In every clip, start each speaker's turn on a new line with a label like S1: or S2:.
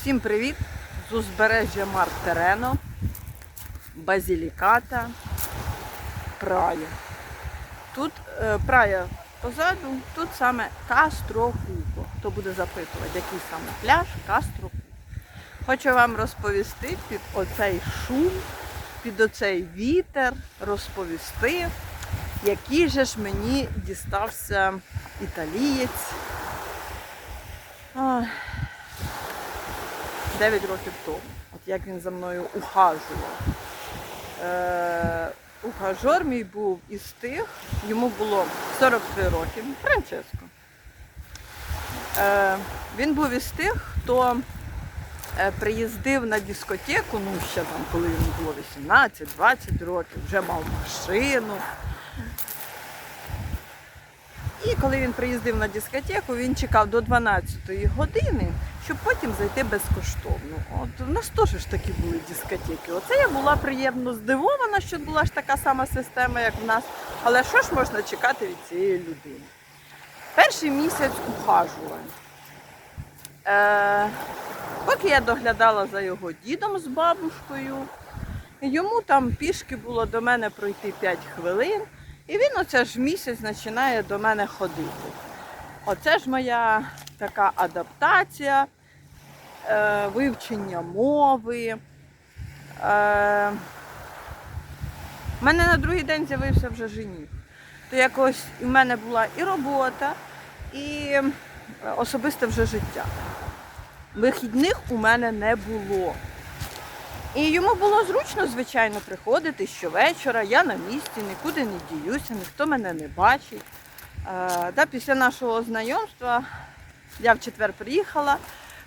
S1: Всім привіт! З узбережжя Мартерено, Базіліката, Прая. Тут е, Прая позаду, тут саме Кастрохуко. Хто буде запитувати, який саме пляж Кастрохуко. Хочу вам розповісти під оцей шум, під оцей вітер, розповісти, який же ж мені дістався італієць. Ах. 9 років тому. От як він за мною ухажував. Е, ухажор мій був із тих, йому було 43 роки, Франческо. Е, він був із тих, хто е, приїздив на дискотеку, ну ще там, коли йому було 18-20 років, вже мав машину. І коли він приїздив на дискотеку, він чекав до 12-ї години, щоб потім зайти безкоштовно. От у нас теж ж такі були дискотеки. Оце я була приємно здивована, що була ж така сама система, як в нас. Але що ж можна чекати від цієї людини? Перший місяць ухажувань. Е, поки я доглядала за його дідом з бабушкою, йому там пішки було до мене пройти 5 хвилин. І він оце ж місяць починає до мене ходити. Оце ж моя така адаптація, вивчення мови. Е, у мене на другий день з'явився вже жених. То якось у мене була і робота, і особисте вже життя. Вихідних у мене не було. І йому було зручно, звичайно, приходити щовечора. Я на місці, нікуди не діюся, ніхто мене не бачить. Е, після нашого знайомства я в четвер приїхала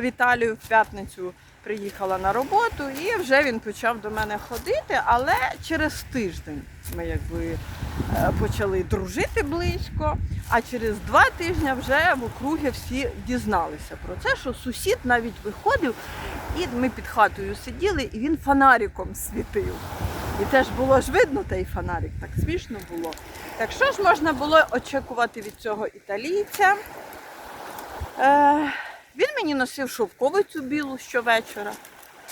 S1: в Італію, в п'ятницю приїхала на роботу і вже він почав до мене ходити, але через тиждень ми якби е, почали дружити близько, а через два тижні вже в округі всі дізналися про це, що сусід навіть виходив, і ми під хатою сиділи, і він фонариком світив. І це ж було ж видно той фонарик, так смішно було. Так що ж можна було очікувати від цього італійця? Е, він мені носив шовковицю білу щовечора.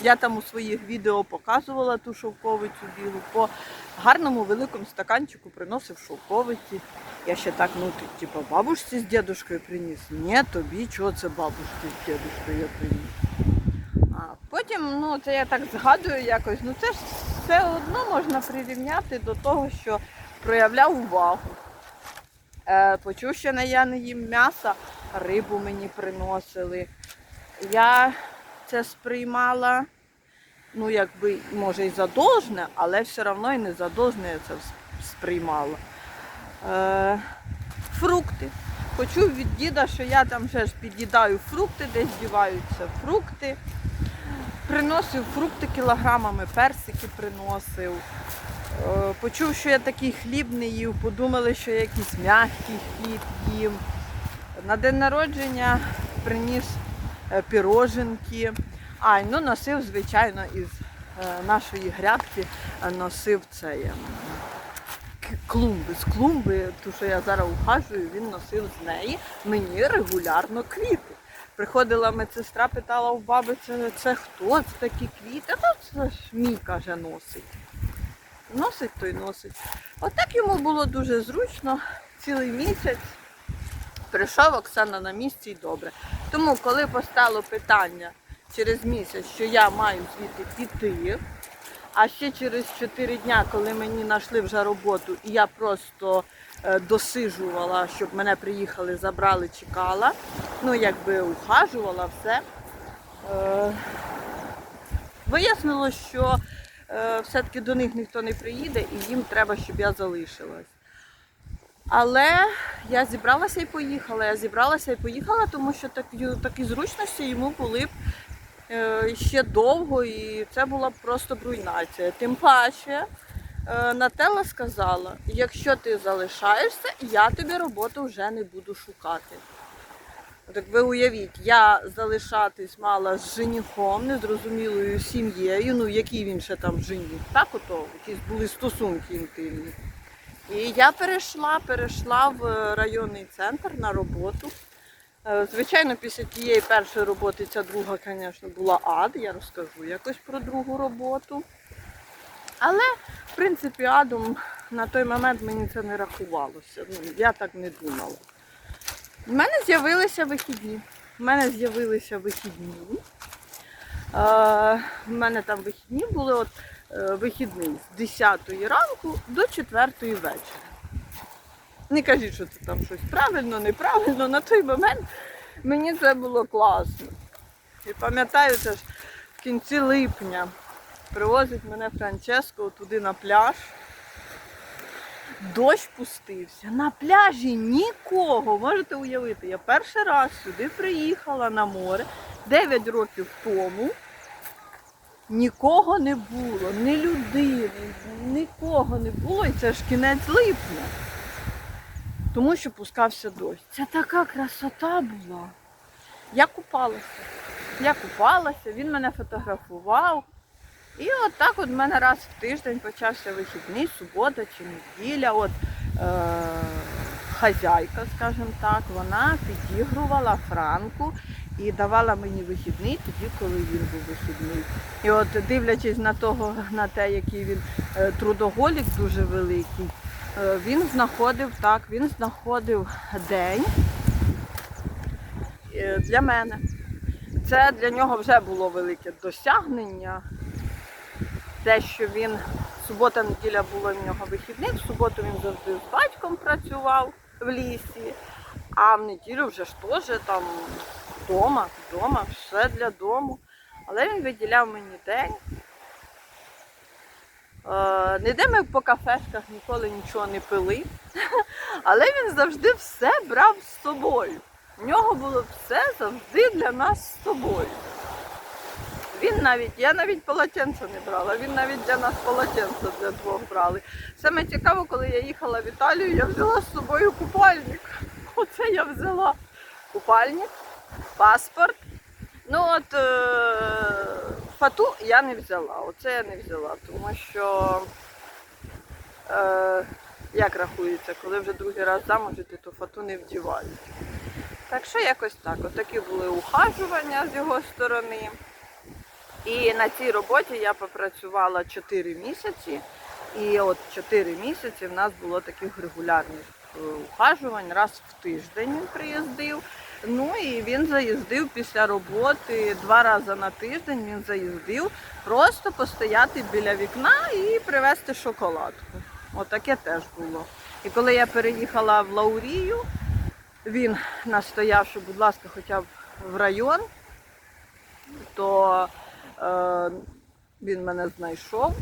S1: Я там у своїх відео показувала ту шовковицю білу. По гарному великому стаканчику приносив шовковиці. Я ще так, ну ти типу бабушці з дідушкою приніс. Ні, тобі чого це бабушці з дідушкою я приніс. А потім, ну це я так згадую якось, ну це ж все одно можна прирівняти до того, що проявляв увагу. Е, почув, що не я не їм м'яса, рибу мені приносили. Я це сприймала, ну якби, може, і задовжне, але все одно і не задовжне я це сприймала. Е, фрукти. Почув від діда, що я там вже ж під'їдаю фрукти, десь діваються фрукти. Приносив фрукти кілограмами, персики приносив. Е, Почув, що я такий хліб не їв, подумали, що я якийсь м'який хліб їм. На день народження приніс е, піроженки. А, ну носив, звичайно, із е, нашої грядки е, носив цей ем, клумби. З клумби, ту, що я зараз ухажую, він носив з неї мені регулярно квіти. Приходила медсестра, питала у баби, це, це хто? Це такі квіти? А це ж мій, каже, носить. Носить, то й носить. Отак йому було дуже зручно цілий місяць. Прийшов Оксана на місці і добре. Тому, коли постало питання через місяць, що я маю звідти піти, а ще через 4 дня, коли мені знайшли вже роботу, і я просто е, досижувала, щоб мене приїхали, забрали, чекала, ну якби ухажувала все. Е, Вияснилось, що е, все-таки до них ніхто не приїде і їм треба, щоб я залишилась. Але я зібралася і поїхала. Я зібралася і поїхала, тому що такі, такі зручності йому були б е, ще довго, і це була б просто б руйнація. Тим паче е, Нателла сказала, якщо ти залишаєшся, я тобі роботу вже не буду шукати. Так ви уявіть, я залишатись мала з женихом, незрозумілою сім'єю, ну який він ще там жених, так ото, якісь були стосунки інтимні. І я перейшла, перейшла в районний центр на роботу. Е, Звичайно, після тієї першої роботи ця друга, звісно, була ад. Я розкажу якось про другу роботу. Але, в принципі, адом на той момент мені це не рахувалося. Ну, я так не думала. У мене з'явилися вихідні. У мене з'явилися вихідні. Е, У мене там вихідні були от, е, вихідний з 10 ранку до 4 вечора. Не кажіть, що це там щось правильно, неправильно. На той момент мені це було класно. І пам'ятаю, це ж в кінці липня привозить мене Франческо туди на пляж. Дощ пустився. На пляжі нікого. Можете уявити, я перший раз сюди приїхала на море 9 років тому. Нікого не було, ні людини, нікого не було. І це ж кінець липня. Тому що пускався дощ. Це така красота була. Я купалася. Я купалася, він мене фотографував. І от так от в мене раз в тиждень почався вихідний, субота чи неділя. От е- хазяйка, скажімо так, вона підігрувала Франку і давала мені вихідний тоді, коли він був вихідний. І от дивлячись на того, на те, який він е, трудоголік дуже великий, е, він знаходив так, він знаходив день е, для мене. Це для нього вже було велике досягнення. Те, що він субота-неділя було в нього вихідних, в суботу він завжди з батьком працював в лісі, а в неділю вже ж теж там вдома, вдома, все для дому. Але він виділяв мені день. Е, Ніде ми по кафешках ніколи нічого не пили, але він завжди все брав з собою. В нього було все завжди для нас з собою. Він навіть, я навіть полотенце не брала, він навіть для нас полотенце для двох брали. Саме цікаво, коли я їхала в Італію, я взяла з собою купальник. Оце я взяла купальник, паспорт. Ну от е- фату я не взяла. Оце я не взяла, тому що е- як рахується, коли вже другий раз замуж, іти, то фату не вдівають. Так що якось так. Отакі були ухажування з його сторони. І на цій роботі я попрацювала 4 місяці. І от 4 місяці в нас було таких регулярних е, ухажувань. Раз в тиждень він приїздив. Ну і він заїздив після роботи два рази на тиждень. Він заїздив просто постояти біля вікна і привезти шоколадку. Отаке теж було. І коли я переїхала в Лаурію, він настояв, що, будь ласка, хоча б в район, то е, він мене знайшов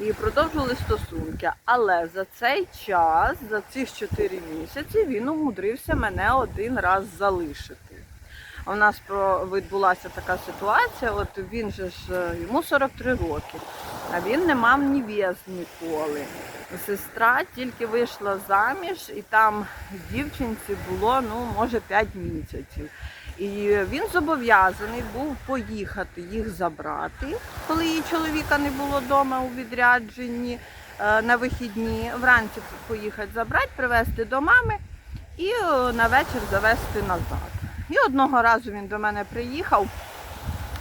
S1: і продовжили стосунки. Але за цей час, за ці ж 4 місяці, він умудрився мене один раз залишити. У нас відбулася така ситуація. От він же ж е, йому 43 роки, а він не мав ні віз ніколи. Сестра тільки вийшла заміж, і там дівчинці було ну може 5 місяців. І він зобов'язаний був поїхати їх забрати, коли її чоловіка не було вдома у відрядженні е, на вихідні. Вранці поїхати забрати, привезти до мами і е, на вечір завезти назад. І одного разу він до мене приїхав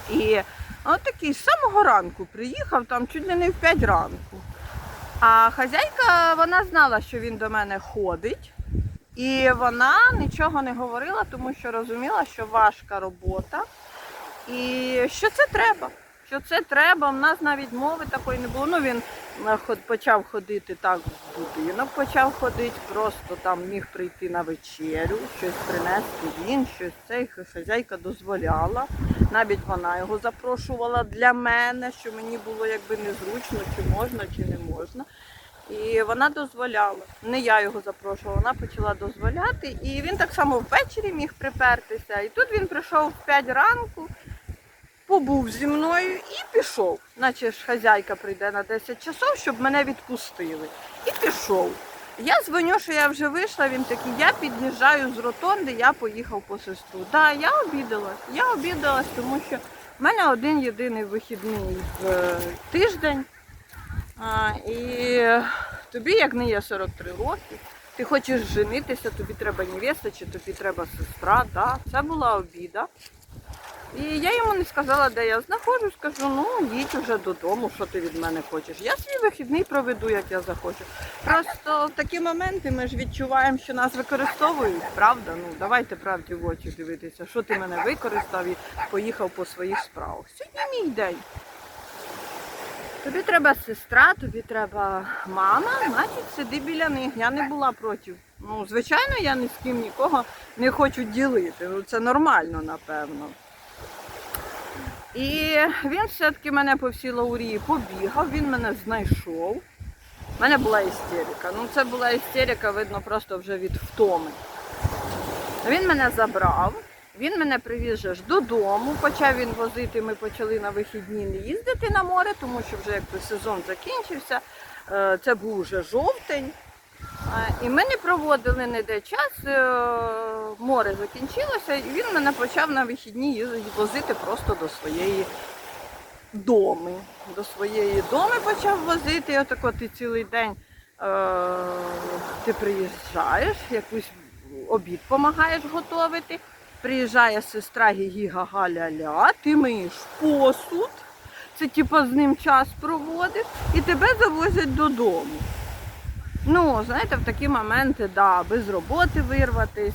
S1: і от такий з самого ранку приїхав, там чуть ли не в 5 ранку. А хазяйка вона знала, що він до мене ходить. І вона нічого не говорила, тому що розуміла, що важка робота і що це треба. Що це треба. У нас навіть мови такої не було. Ну він е, почав ходити так в будинок, почав ходити, просто там міг прийти на вечерю, щось принести він, щось це. І хазяйка дозволяла. Навіть вона його запрошувала для мене, що мені було якби незручно, чи можна, чи не можна. І вона дозволяла. Не я його запрошувала, вона почала дозволяти. І він так само ввечері міг припертися. І тут він прийшов в 5 ранку, побув зі мною і пішов. Наче ж хазяйка прийде на 10 часов, щоб мене відпустили. І пішов. Я дзвоню, що я вже вийшла, він такий, я під'їжджаю з ротонди, я поїхав по сестру. Так, да, я обідалась. Я обідалась, тому що в мене один єдиний вихідний в е, тиждень. А, і тобі, як не є 43 роки, Ти хочеш женитися, тобі треба невеста, чи тобі треба сестра. Да? Це була обіда. І я йому не сказала, де я знаходжусь, кажу, ну їдь уже додому, що ти від мене хочеш. Я свій вихідний проведу, як я захочу. Просто в такі моменти ми ж відчуваємо, що нас використовують, правда? Ну давайте правді в очі дивитися, що ти мене використав і поїхав по своїх справах. Сьогодні мій день. Тобі треба сестра, тобі треба мама, значить сиди біля них. Я не була проти. Ну, звичайно, я ні з ким нікого не хочу ділити. Ну, це нормально, напевно. І він все-таки мене по всій Лаурії побігав, він мене знайшов. У мене була істерика. Ну, це була істерика, видно, просто вже від втоми. Він мене забрав, він мене привіз же ж додому. Почав він возити, ми почали на вихідні не їздити на море, тому що вже якби сезон закінчився. Е, Це був вже жовтень. І ми не проводили ніде час, е, море закінчилося, і він мене почав на вихідні возити просто до своєї доми. До своєї доми почав возити. І отако ти цілий день е, ти приїжджаєш, якусь обід допомагаєш готувати. Приїжджає сестра Гіга Галя-ля, ти миєш посуд, це типу з ним час проводиш, і тебе завозять додому. Ну, знаєте, в такі моменти, да, аби з роботи вирватись,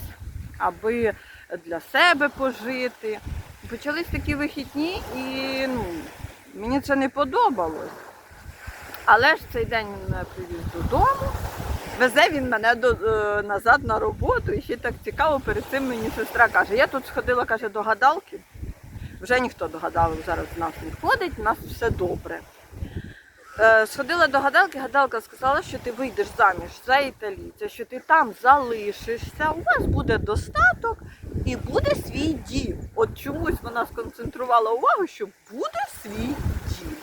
S1: аби для себе пожити. Почались такі вихідні і ну, мені це не подобалось. Але ж цей день мене привіз додому. Везе він мене до, е, назад на роботу і ще так цікаво, перед цим мені сестра каже, я тут сходила каже, до гадалки. Вже ніхто до гадалок зараз в нас не ходить, у нас все добре. Е, Сходила до гадалки, гадалка сказала, що ти вийдеш заміж за італійця, що ти там залишишся, у вас буде достаток і буде свій дім. От чомусь вона сконцентрувала увагу, що буде свій дім.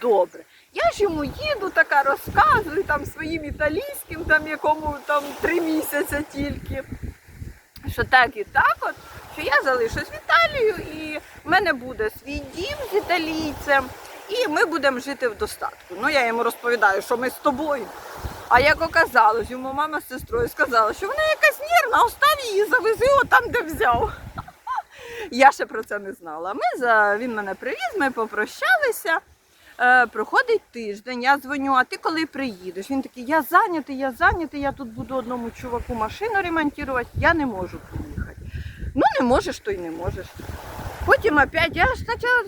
S1: Добре. Я ж йому їду, така розказую там своїм італійським, там якому там три місяці тільки. Що так і так, от, що я залишусь в Італію, і в мене буде свій дім з італійцем, і ми будемо жити в достатку. Ну я йому розповідаю, що ми з тобою. А як оказалось, йому мама з сестрою сказала, що вона якась нервна, остав її, завези його там, де взяв. Я ще про це не знала. Ми за... Він мене привіз, ми попрощалися. Е, проходить тиждень, я дзвоню, а ти коли приїдеш? Він такий, я зайнятий, я зайнятий, я тут буду одному чуваку машину ремонтувати, я не можу приїхати. Ну не можеш, то й не можеш. Потім опять, я ж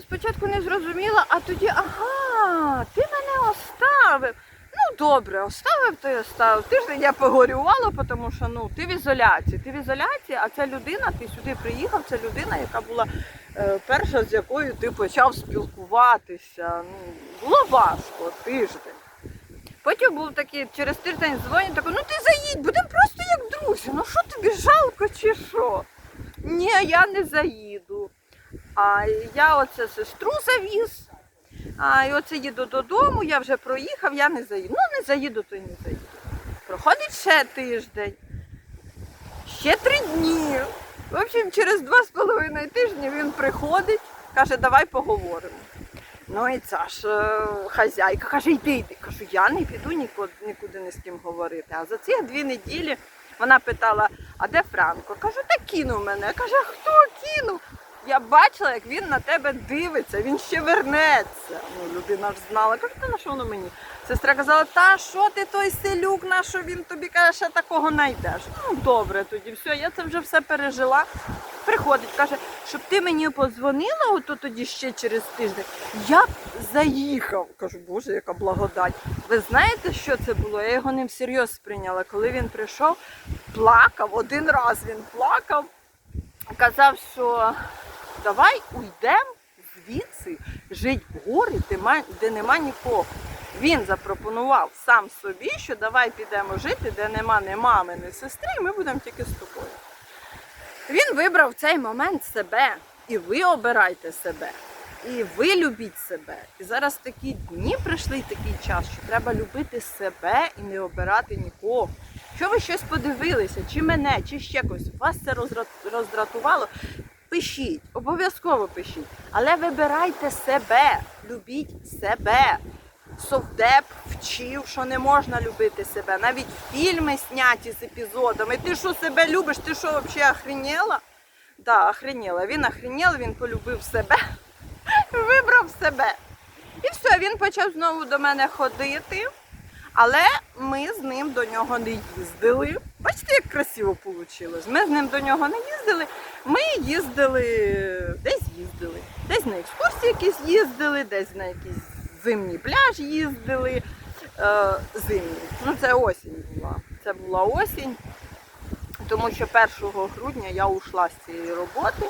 S1: спочатку, не зрозуміла, а тоді, ага, ти мене оставив. Ну добре, оставив, то й оставив. Тиждень я погорювала, тому що ну, ти в ізоляції. Ти в ізоляції, а ця людина, ти сюди приїхав, це людина, яка була перша, з якою ти почав спілкуватися. Ну, було важко тиждень. Потім був такий, через тиждень дзвонить, такий, ну ти заїдь, будемо просто як друзі. Ну що тобі жалко чи що? Ні, я не заїду. А я оце сестру завіз. А і оце їду додому, я вже проїхав, я не заїду. Ну, не заїду, то не заїду. Проходить ще тиждень, ще три дні. В общем, через два з половиною тижні він приходить, каже, давай поговоримо. Ну і ця ж е, хазяйка каже, йди, йди. Кажу, я не піду нікуди, нікуди не з ким говорити. А за ці дві неділі вона питала, а де Франко? Кажу, та кинув мене. Каже, хто кинув? Я бачила, як він на тебе дивиться, він ще вернеться. Ну, людина ж знала, каже, та на що воно мені? Сестра казала, та що ти той селюк, на що він тобі каже, ще такого знайдеш. Ну добре, тоді все, я це вже все пережила. Приходить, каже, щоб ти мені подзвонила, ото тоді ще через тиждень. Я б заїхав. Кажу, боже, яка благодать. Ви знаєте, що це було? Я його не всерйоз сприйняла. Коли він прийшов, плакав, один раз він плакав, казав, що давай уйдемо звідси, жить в гори, де ма- де нема нікого. Він запропонував сам собі, що давай підемо жити, де нема ні мами, ні сестри, і ми будемо тільки з тобою. Він вибрав цей момент себе, і ви обирайте себе. І ви любіть себе. І зараз такі дні прийшли, такий час, що треба любити себе і не обирати нікого. Що ви щось подивилися, чи мене, чи ще когось, вас це роздратувало, пишіть, обов'язково пишіть. Але вибирайте себе, любіть себе. совдеп вчив, що не можна любити себе. Навіть фільми зняті з епізодами. Ти що себе любиш? Ти що взагалі охренела? Да, охренела. Він охренел, він полюбив себе, вибрав себе. І все, він почав знову до мене ходити. Але ми з ним до нього не їздили. Бачите, як красиво вийшло. Ми з ним до нього не їздили. Ми їздили, десь їздили, десь на екскурсії якісь їздили, десь на якийсь зимній пляж їздили. Е, зимній. Ну, це осінь була. Це була осінь, тому що 1 грудня я ушла з цієї роботи.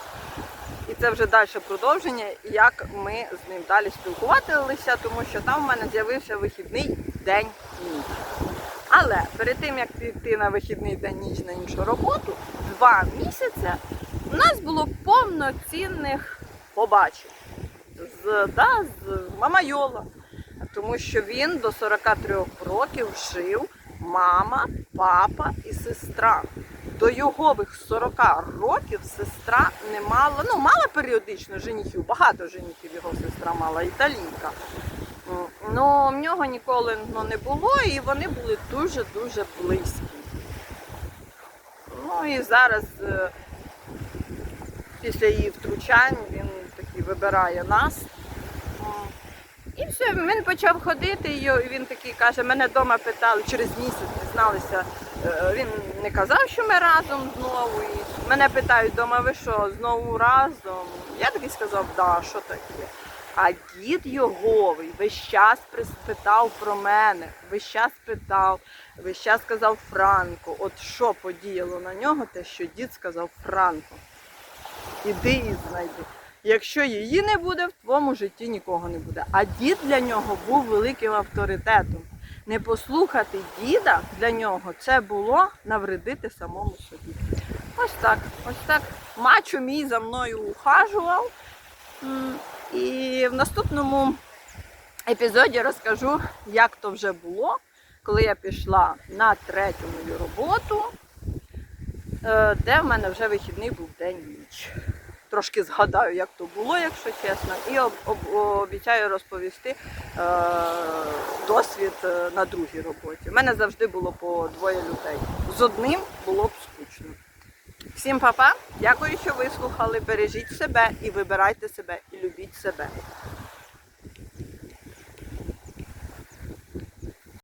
S1: І це вже далі продовження, як ми з ним далі спілкувалися, тому що там в мене з'явився вихідний день ніч. Але перед тим як піти на вихідний день ніч на іншу роботу, два місяці у нас було повноцінних побачень з, да, з Мамайола. Тому що він до 43 років жив мама, папа і сестра. До йогових 40 років сестра не мала, ну мала періодично женихів, багато женихів його сестра мала, італійка. Ну, в нього ніколи ну, не було, і вони були дуже-дуже близькі. Ну і зараз, е, після її втручань, він такий вибирає нас. І все, він почав ходити, і він такий каже, мене вдома питали, через місяць дізналися. Е, Він не казав, що ми разом знову. І мене питають вдома, ви що, знову разом? Я такий сказав, да, що таке. А дід Йоговий весь час питав про мене, весь час питав, весь час сказав Франко. От що подіяло на нього, те, що дід сказав Франко. Іди і знайди. Якщо її не буде, в твоєму житті нікого не буде. А дід для нього був великим авторитетом. Не послухати діда для нього це було навредити самому собі. Ось так, ось так. Мачо мій за мною ухажував. І в наступному епізоді розкажу, як то вже було, коли я пішла на третю мою роботу, е, де в мене вже вихідний був день-ніч. Трошки згадаю, як то було, якщо чесно, і об, об- обіцяю розповісти е, досвід е, на другій роботі. У мене завжди було по двоє людей. З одним було б. Всім папа, -па. дякую, що вислухали. Бережіть себе і вибирайте себе, і любіть себе.